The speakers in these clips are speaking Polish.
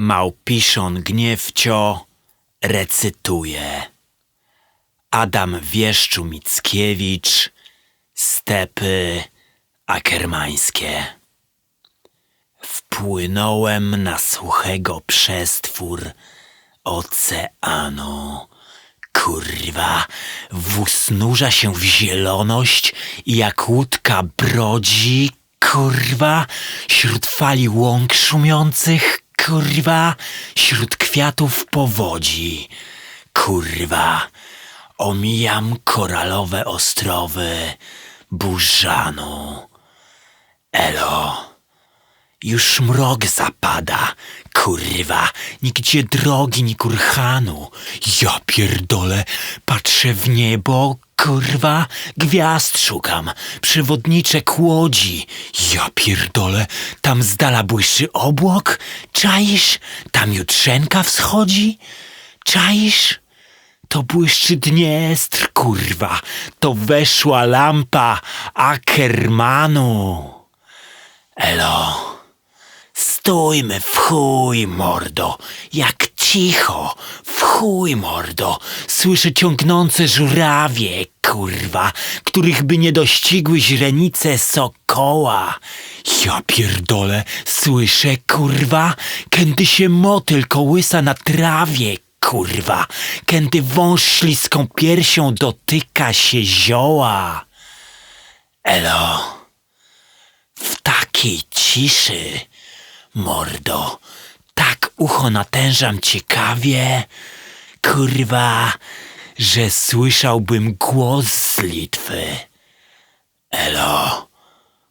Małpiszon Gniewcio recytuje. Adam Wieszczu Mickiewicz Stepy Akermańskie Wpłynąłem na suchego przestwór oceanu. Kurwa, wóz nurza się w zieloność i jak łódka brodzi, kurwa, śród fali łąk szumiących, kurwa, śród kwiatów powodzi, kurwa, omijam koralowe ostrowy Burzanu. Elo. Już mrok zapada, kurwa, nigdzie drogi ni kurhanu. Ja pierdolę, patrzę w niebo, kurwa, gwiazd szukam, przewodniczek łodzi. Ja pierdolę, tam z dala błyszczy obłok, czaisz, tam jutrzenka wschodzi, czaisz? To błyszczy Dniestr, kurwa, to weszła lampa Ackermanu. Elo. Stójmy w chuj, mordo, jak cicho, w chuj, mordo. Słyszę ciągnące żurawie, kurwa, których by nie dościgły źrenice sokoła. Ja pierdolę, słyszę, kurwa, kiedy się motyl kołysa na trawie, kurwa, kiedy wąż śliską piersią dotyka się zioła. Elo. W takiej ciszy, mordo, ucho natężam ciekawie, kurwa, że słyszałbym głos z Litwy. Elo,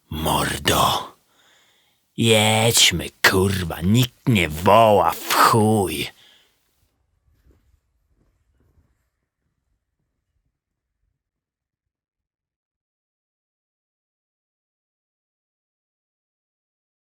mordo, jedźmy, kurwa, nikt nie woła w chuj.